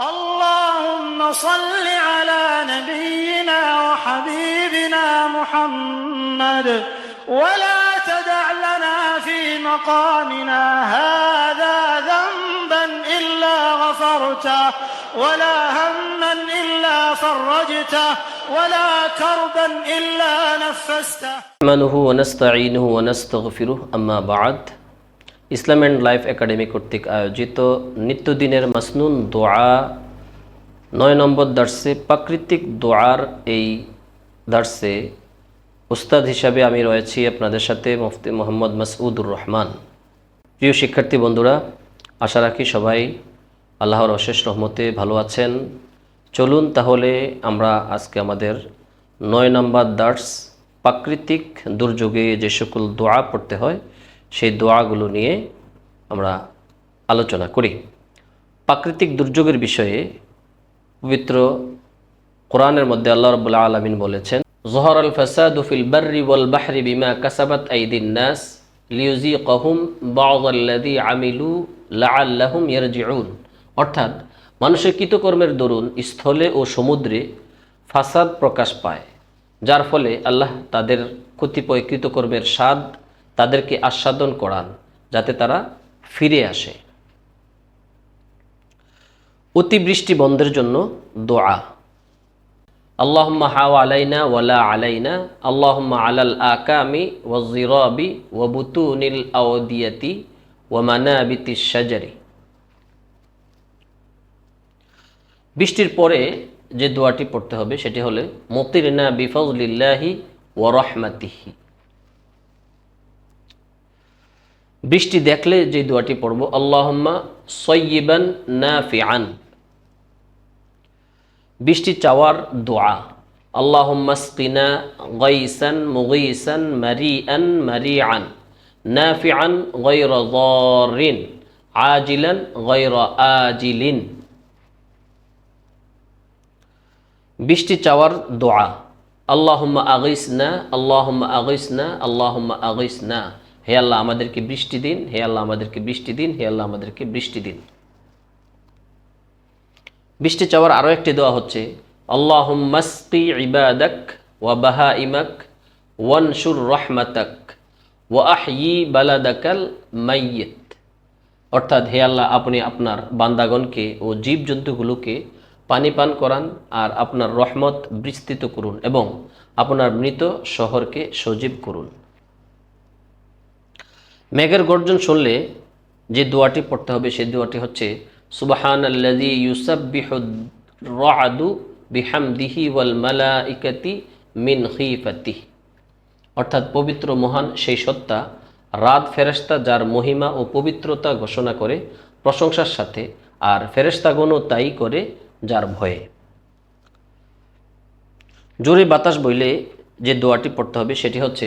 اللهم صل على نبينا وحبيبنا محمد ولا تدع لنا في مقامنا هذا ذنبا إلا غفرته ولا هما إلا فرجته ولا كربا إلا نفسته. نحمده ونستعينه ونستغفره أما بعد. Islam and life academy কর্তৃক আয়োজিত নিত্যদিনের মাসনুন দোয়া, নয় নম্বর দার্সে প্রাকৃতিক দোয়ার এই দার্সে উস্তাদ হিসাবে আমি রয়েছি আপনাদের সাথে মুফতি মোহাম্মদ মাসউদুর রহমান। প্রিয় শিক্ষার্থী বন্ধুরা, আশা রাখি সবাই আল্লাহর অশেষ রহমতে ভালো আছেন। চলুন তাহলে আমরা আজকে আমাদের নয় নম্বর দার্স প্রাকৃতিক দুর্যোগে যে সকল দোয়া পড়তে হয় সেই দোয়াগুলো নিয়ে আমরা আলোচনা করি। প্রাকৃতিক দুর্যোগের বিষয়ে পবিত্র কোরআনের মধ্যে আল্লাহ রবুল্লা আলমিন বলেছেন, জহর আল ফাসাদ ফিল বার্রি ওয়াল বাহরি বিমা কাসাবাত আইদিন নাস লিউজি কহুম বাউদ্দি আমিলু লাআল্লাহুম ইয়ারজিউন। অর্থাৎ মানুষের কৃতকর্মের দরুন স্থলে ও সমুদ্রে ফাসাদ প্রকাশ পায়, যার ফলে আল্লাহ তাদের কতিপয় কৃতকর্মের স্বাদ তাদেরকে আস্বাদন করান, যাতে তারা ফিরে আসে। অতিবৃষ্টি বন্ধের জন্য দোয়া। আল্লাহম্মা হাওয়া আলাইনা ওয়ালা আলাইনা, আল্লাহম্মা আলাল আকামি ওয়াজিরাবি ওয়াবুতুনিল আওদিয়াতি ওয়ামানাবিতি শাজারি। বৃষ্টির পরে যে দোয়াটি পড়তে হবে, সেটি হলে, মতিরনা বিফজলিল্লাহি ওয়া রহমাতিহি। বৃষ্টি দেখলে যে দোয়াটি পড়ব, আল্লাহম্মা সৈয়িবান নাফিআন। বৃষ্টি চাওয়ার দোয়া। আল্লাহম্মা স্কিনা গাইসান মুগিসান মারিআন মারিআন। নাফিআন গায়রা দারিন, আজিলান গায়রা আজিলিন। বৃষ্টি চাওয়ার দোয়া। আল্লাহম্মা আগিসনা আল্লাহম্মা আগিসনা আল্লাহম্মা আগিসনা হে আল্লাহ, আমাদেরকে বৃষ্টি দিন। হে আল্লাহ, আমাদেরকে বৃষ্টি দিন। হে আল্লাহ, আমাদেরকে বৃষ্টি দিন। বৃষ্টি চাওয়ার আরও একটি দোয়া হচ্ছে আল্লাহ মাস্কি ইবাদক ওয়া বাহা ইমাক ওয়ানসুর রহমাতাক ওয়া আহি বালাদাকাল মাইয়ত। অর্থাৎ হে আল্লাহ, আপনি আপনার বান্দাগণকে ও জীবজন্তুগুলোকে পানি পান করান আর আপনার রহমত বিস্তৃত করুন এবং আপনার মৃত শহরকে সজীব করুন। মেঘের গর্জন শুনলে যে দোয়াটি পড়তে হবে, সেই দোয়াটি হচ্ছে সুবাহান আল্লাদি ইউসাবিহু বিহামদিহি ওয়াল মালাইকাতি মিন খিফাতি অর্থাৎ পবিত্র মহান সেই সত্তা, রাত ফেরেস্তা যার মহিমা ও পবিত্রতা ঘোষণা করে প্রশংসার সাথে, আর ফেরেস্তাগণও তাই করে যার ভয়ে। জোরে বাতাস বইলে যে দোয়াটি পড়তে হবে, সেটি হচ্ছে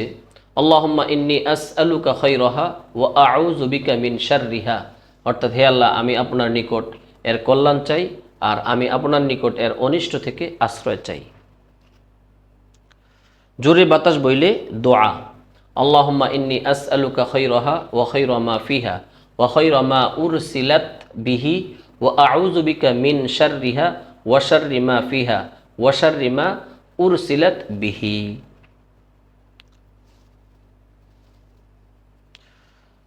আল্লাহম্মা ইন্নি আস আলুকা খৈরহা ও আউজুবিকা মিন রিহা অর্থাৎ হে আল্লাহ, আমি আপনার নিকট এর কল্যাণ চাই আর আমি আপনার নিকট এর অনিষ্ট থেকে আশ্রয় চাই। জোরে বাতাস বইলে দোয়া। আল্লাহম্মা ইন্নি আস আলুকা খৈরহা ও খৈরমা ফিহা ও খৈরমা উর সিলাত বিহি ও আউজুবিকা মিন রিহা ওয়াশার রিমা ফিহা ওয়াশার রিমা উর সিলাত বিহি।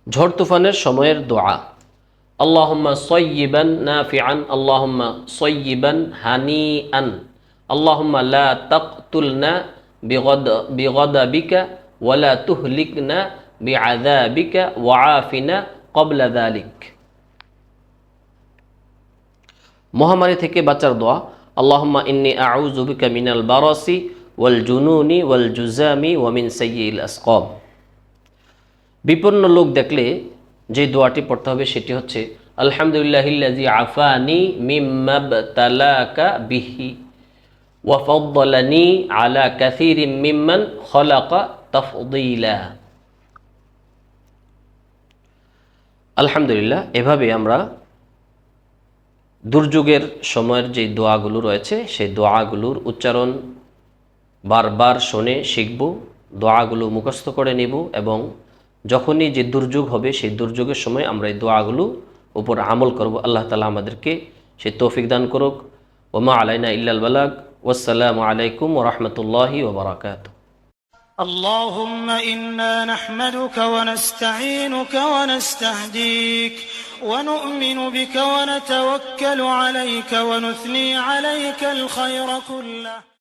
ঝড় তুফানের সময়ের দোয়া আল্লাহম্মা সয়্যিবান নাফিআন আল্লাহম্মা সয়্যিবান হানিআন আল্লাহম্মা লা তাকতুলনা বিগদ বিগদাবিকা ওয়ালা তুহলিকনা বিআযাবিকা ওয়াআফিনা ক্বাবলা যালিক মহামারী থেকে বাঁচার দোয়া আল্লাহম্মা ইন্নি আউযু বিকা মিনাল বারাসি ওয়াল জুনুনি ওয়াল জুজামি ওয়া মিন সাইয়্যিল আসকাম বিপন্ন লোক দেখলে যে দোয়াটি পড়তে হবে সেটি হচ্ছে আলহামদুলিল্লাহিল্লাজি আফানি মিম্মাবতালাকা বিহি ওয়াফদ্দালানি আলা কাসির মিম্মান খলাকা তফদিলা। আলহামদুলিল্লাহ, এভাবে আমরা দুর্যোগের সময়ের যে দোয়াগুলো রয়েছে, সেই দোয়াগুলোর উচ্চারণ বারবার শুনে শিখব, দোয়াগুলো মুখস্থ করে নেব এবং যখনই যে দুর্যোগ হবে সেই দুর্যোগের সময় আমরা এই দোয়াগুলো উপর আমল করব আল্লাহ তালা আমাদেরকে সে তৌফিক দান করুক ওমা আলাইনা ইল্লাল বালাগ ওয়াসালামু আলাইকুম ওরহমতুল্লাহি ওবরাকাত اللهم إنا نحمدك ونستعينك ونستهديك ونؤمن بك ونتوكل عليك ونثني عليك الخير كله